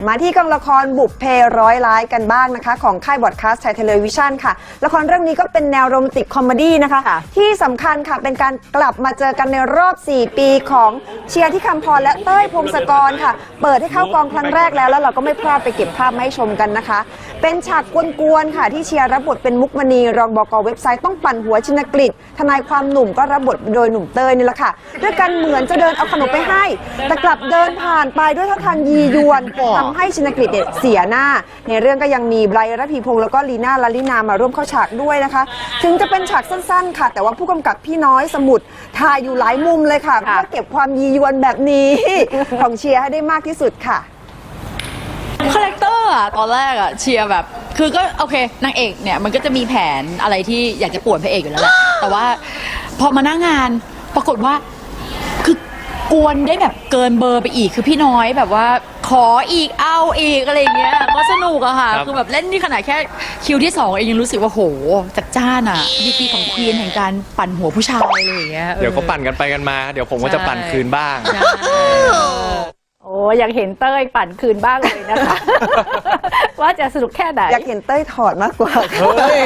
มาที่กองละครบุพเพร้อยร้ายกันบ้างนะคะ ของค่ายบอดคาสต์ไทยเทเลวิชันค่ะ ละครเรื่องนี้ก็เป็นแนวโรแมนติกคอมเมดี้นะคะค่ะที่สำคัญค่ะเป็นการกลับมาเจอกันในรอบ 4 ปีของเชียร์ที่คำพรและเต้ยพงศกรค่ะ เปิดให้เข้ากองครั้งแรกแล้วแล้วเราก็ไม่พลาดไปเก็บภาพมาให้ชมกันนะคะ เป็นฉากกวนๆค่ะ ที่เชียร์รับบทเป็นมุกมณีรองบกเว็บไซต์ต้องปั่นหัวชินกฤษทนายความหนุ่มก็รับบทโดยหนุ่มเต้ยนี่แหละค่ะด้วยกันเหมือนจะเดินเอาขนมไปให้ แต่กลับเดินผ่านไปด้วยท่าทางยียวนทำให้ชินกฤษเนี่ยเสียหน้า ในเรื่องก็ยังมีไบรท์ระพีพงษ์แล้วก็ลีน่าลาลินามาร่วมเข้าฉากด้วยนะคะ ถึงจะเป็นฉากสั้นๆ ค่ะ แต่ว่าผู้กำกับพี่น้อยสมุทรถ่ายอยู่หลายมุมเลยค่ะเพื่อเก็บความยียวนแบบนี้ ของเชียร์ให้ได้มากที่สุดค่ะ คาแรคเตอร์อะตอนแรกอะเชียร์แบบ คือก็โอเคนางเอกเนี่ยมันก็จะมีแผนอะไรที่อยากจะป่วนพระเอกอยู่แล้วแหละแต่ว่าพอมาหน้างานปรากฏว่า กวนได้แบบเกินเบอร์ไปอีกคือพี่น้อยแบบว่าขออีกเอาอีกอะไรอย่างเงี้ยก็สนุกอะค่ะครับ คือแบบเล่นนี่ขนาดแค่คิวที่สองเองยังรู้สึกว่าโหจัดจ้านอะดีกรีของควีนแห่งการปั่นหัวผู้ชายอะไรอย่างเงี้ยออเดี๋ยวเขาปั่นกันไปกันมา เดี๋ยวผมก็จะปั่นคืนบ้าง ใช่ โอ้อยากเห็นเต้ยปั่นคืนบ้างเลยนะคะ ว่าจะสนุกแค่ไหน อยากเห็นเต้ยถอดมากกว่า เฮ้ย